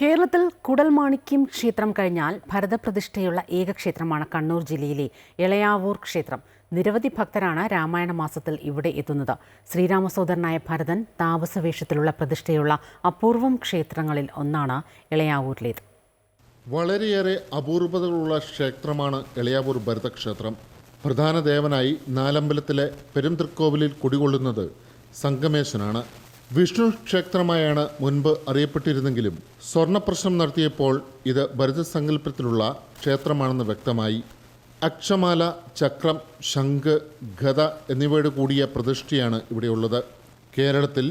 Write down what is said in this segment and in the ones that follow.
കേരളത്തിൽ കുടൽമാണിക്യം ക്ഷേത്രം കഴിഞ്ഞാൽ ഭരതപ്രതിഷ്ഠയുള്ള ഏക ക്ഷേത്രമാണ് കണ്ണൂർ ജില്ലയിലെ ഇളയാവൂർ ക്ഷേത്രം. നിരവധി ഭക്തരാണ് രാമായണ മാസത്തിൽ ഇവിടെ എത്തുന്നത്. ശ്രീരാമസോദരനായ ഭരതൻ താപസവേഷത്തിലുള്ള പ്രതിഷ്ഠയുള്ള അപൂർവം ക്ഷേത്രങ്ങളിൽ ഒന്നാണ് ഇളയാവൂരിലേത്. വളരെയേറെ അപൂർവതകളുള്ള ക്ഷേത്രമാണ് ഇളയാവൂർ ഭരതക്ഷേത്രം. പ്രധാന ദേവനായി നാലമ്പലത്തിലെ പെരുംതൃക്കോവിലിൽ കുടികൊള്ളുന്നത് സംഗമേശനാണ്. വിഷ്ണു ക്ഷേത്രമായാണ് മുൻപ് അറിയപ്പെട്ടിരുന്നെങ്കിലും സ്വർണപ്രശ്നം നടത്തിയപ്പോൾ ഇത് ഭരതസങ്കല്പത്തിലുള്ള ക്ഷേത്രമാണെന്ന് വ്യക്തമായി. അക്ഷമാല ചക്രം ശംഖ് ഗത എന്നിവയുടെ കൂടിയ പ്രതിഷ്ഠയാണ് ഇവിടെയുള്ളത്. കേരളത്തിൽ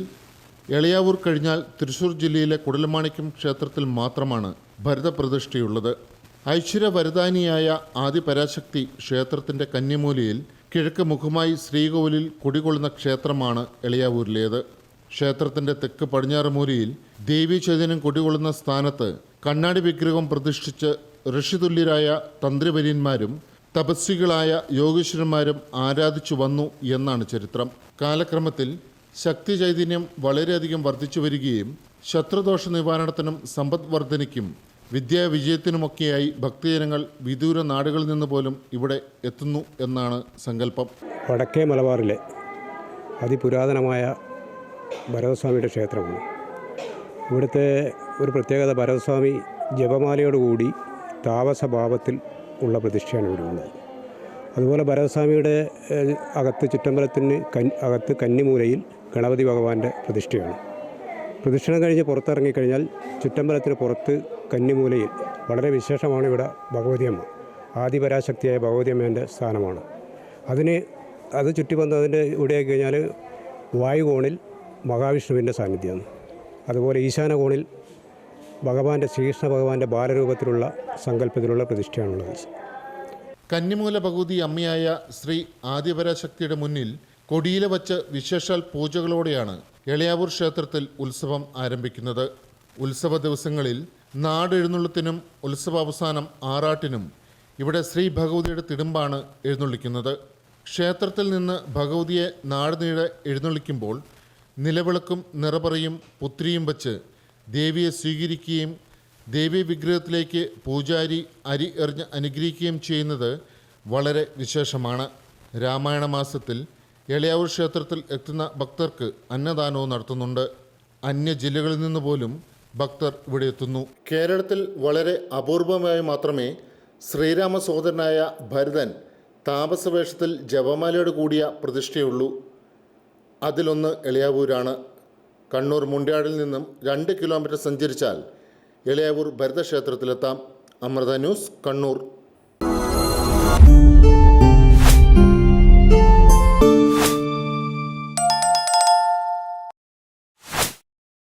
എളയാവൂർ കഴിഞ്ഞാൽ തൃശൂർ ജില്ലയിലെ കുടലമാണിക്യം ക്ഷേത്രത്തിൽ മാത്രമാണ് ഭരതപ്രതിഷ്ഠയുള്ളത്. ഐശ്വര്യവരദാനിയായ ആദിപരാശക്തി ക്ഷേത്രത്തിന്റെ കന്യമൂലയിൽ കിഴക്ക് മുഖമായി ശ്രീകോവിലിൽ കുടികൊള്ളുന്ന ക്ഷേത്രമാണ് എളയാവൂരിലേത്. ക്ഷേത്രത്തിന്റെ തെക്ക് പടിഞ്ഞാറ് മൂലയിൽ ദേവീ ചൈതന്യം കുടികൊള്ളുന്ന സ്ഥാനത്ത് കണ്ണാടി വിഗ്രഹം പ്രതിഷ്ഠിച്ച് ഋഷിതുല്യരായ തന്ത്രിവര്യന്മാരും തപസ്വികളായ യോഗീശ്വരന്മാരും ആരാധിച്ചു വന്നു എന്നാണ് ചരിത്രം. കാലക്രമത്തിൽ ശക്തി ചൈതന്യം വളരെയധികം വർദ്ധിച്ചു വരികയും ശത്രുദോഷ നിവാരണത്തിനും സമ്പദ് വർധനയ്ക്കും വിദ്യാവിജയത്തിനുമൊക്കെയായി ഭക്തജനങ്ങൾ വിദൂര നാടുകളിൽ നിന്ന് പോലും ഇവിടെ എത്തുന്നു എന്നാണ് സങ്കല്പം. വടക്കേ മലബാറിലെ അതിപുരാതനമായ ഭരതസ്വാമിയുടെ ക്ഷേത്രമാണ്. ഇവിടുത്തെ ഒരു പ്രത്യേകത ഭരതസ്വാമി ജപമാലയോടുകൂടി താപസഭാവത്തിൽ ഉള്ള പ്രതിഷ്ഠയാണ് ഇവിടെ ഉള്ളത്. അതുപോലെ ഭരതസ്വാമിയുടെ അകത്ത് ചുറ്റമ്പലത്തിന് കൻ അകത്ത് കന്നിമൂലയിൽ ഗണപതി ഭഗവാന്റെ പ്രതിഷ്ഠയാണ്. പ്രദക്ഷിണം കഴിഞ്ഞ് പുറത്തിറങ്ങിക്കഴിഞ്ഞാൽ ചുറ്റമ്പലത്തിന് പുറത്ത് കന്നിമൂലയിൽ വളരെ വിശേഷമാണ് ഇവിടെ ഭഗവതിയമ്മ ആദിപരാശക്തിയായ ഭഗവതിയമ്മേന്റെ സ്ഥാനമാണ്. അതിന് അത് ചുറ്റി വന്ന് അതിന്റെ കഴിഞ്ഞാൽ വായുകോണിൽ മഹാവിഷ്ണുവിന്റെ സാന്നിധ്യമാണ്. അതുപോലെ ഈശാന കോണിൽ ഭഗവാന്റെ ശ്രീകൃഷ്ണ ഭഗവാന്റെ ബാലരൂപത്തിലുള്ള സങ്കല്പത്തിലുള്ള പ്രതിഷ്ഠയാണുള്ളത്. കന്നിമൂല ഭഗവതി അമ്മയായ ശ്രീ ആദിപരാശക്തിയുടെ മുന്നിൽ കൊടിയില വച്ച് വിശേഷാൽ പൂജകളോടെയാണ് എളയാവൂർ ക്ഷേത്രത്തിൽ ഉത്സവം ആരംഭിക്കുന്നത്. ഉത്സവ ദിവസങ്ങളിൽ നാടെഴുന്നള്ളത്തിനും ഉത്സവാവസാനം ആറാട്ടിനും ഇവിടെ ശ്രീ ഭഗവതിയുടെ തിടുമ്പാണ് എഴുന്നള്ളിക്കുന്നത്. ക്ഷേത്രത്തിൽ നിന്ന് ഭഗവതിയെ നാടുനീളെ എഴുന്നള്ളിക്കുമ്പോൾ നിലവിളക്കും നിറപറയും പുത്രിയും വച്ച് ദേവിയെ സ്വീകരിക്കുകയും ദേവീ വിഗ്രഹത്തിലേക്ക് പൂജാരി അരി എറിഞ്ഞ് അനുഗ്രഹിക്കുകയും ചെയ്യുന്നത് വളരെ വിശേഷമാണ്. രാമായണ മാസത്തിൽ എളയാവൂർ ക്ഷേത്രത്തിൽ എത്തുന്ന ഭക്തർക്ക് അന്നദാനവും നടത്തുന്നുണ്ട്. അന്യ ജില്ലകളിൽ നിന്ന് പോലും ഭക്തർ ഇവിടെ എത്തുന്നു. കേരളത്തിൽ വളരെ അപൂർവമായി മാത്രമേ ശ്രീരാമ സഹോദരനായ ഭരതൻ താപസവേഷത്തിൽ ജപമാലയോട് കൂടിയ പ്രതിഷ്ഠയുള്ളൂ. അതിലൊന്ന് എളിയാവൂരാണ്. കണ്ണൂർ മുണ്ടിയാടിൽ നിന്നും രണ്ട് കിലോമീറ്റർ സഞ്ചരിച്ചാൽ എളിയാവൂർ ഭരതക്ഷേത്രത്തിലെത്താം. അമൃത ന്യൂസ് കണ്ണൂർ.